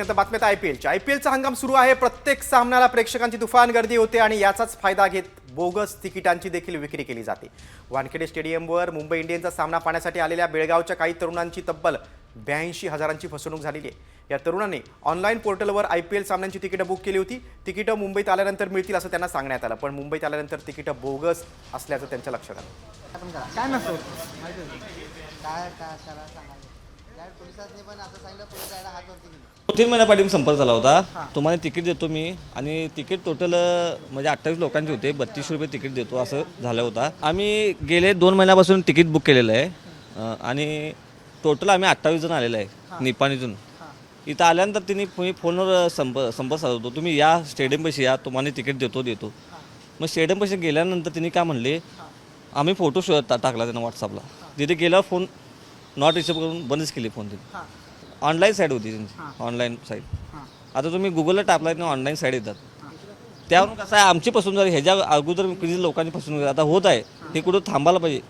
ब्रेकनंतर बातम्यात I P एलच्या I P एलचा हंगाम सुरू आहे प्रत्येक सामन्याला प्रेक्षकांची तुफान गर्दी होते आणि याचाच फायदा घेत बोगस तिकिटांची देखील विक्री केली जाते वानखेडे स्टेडियमवर मुंबई इंडियन्सचा सामना पाहण्यासाठी आलेल्या बेळगावच्या काही तरुणांची तब्बल ब्याऐंशी हजारांची फसवणूक झालेली आहे या तरुणांनी ऑनलाईन पोर्टलवर आय पी एल सामन्यांची तिकीटं बुक केली होती तिकीटं मुंबईत आल्यानंतर मिळतील असं त्यांना सांगण्यात आलं पण मुंबईत आल्यानंतर तिकीटं बोगस असल्याचं त्यांच्या लक्षात आलं काय नसतं काय काय हात तीन महिन्या पाठीमागे संपर्क झाला होता. तुम्हाला तिकीट देतो मी. आणि तिकीट टोटल म्हणजे अठ्ठावीस लोकांचे होते. बत्तीसशे रुपये तिकीट देतो असं झालं होता. आम्ही गेले दोन महिन्यापासून तिकीट बुक केलेलं आहे. आणि टोटल आम्ही अठ्ठावीस जण आलेलो आहे. निपाणीतून. इथं आल्यानंतर तिने तुम्ही फोनवर संप संपर्क साधतो तुम्ही या स्टेडियम पैसे या. तुम्हाला तिकीट देतो देतो. मग स्टेडियम पैसे गेल्यानंतर तिने काय म्हणले? आम्ही फोटो शो टाकला त्यांना व्हॉट्सअपला तिथे गेल्यावर फोन नॉट रिसिव्ह करून बंदच केली फोन हां. ऑनलाईन साईट होती त्यांची ऑनलाईन साईट. हां. आता तुम्ही गुगलला टाकला ना ऑनलाईन साईट येतात. त्यावरून कसं आहे आमची फसवणूक झाली ह्याच्या अगोदर किती लोकांची फसवणूक झाली. आता होत आहे हे कुठं थांबायला पाहिजे.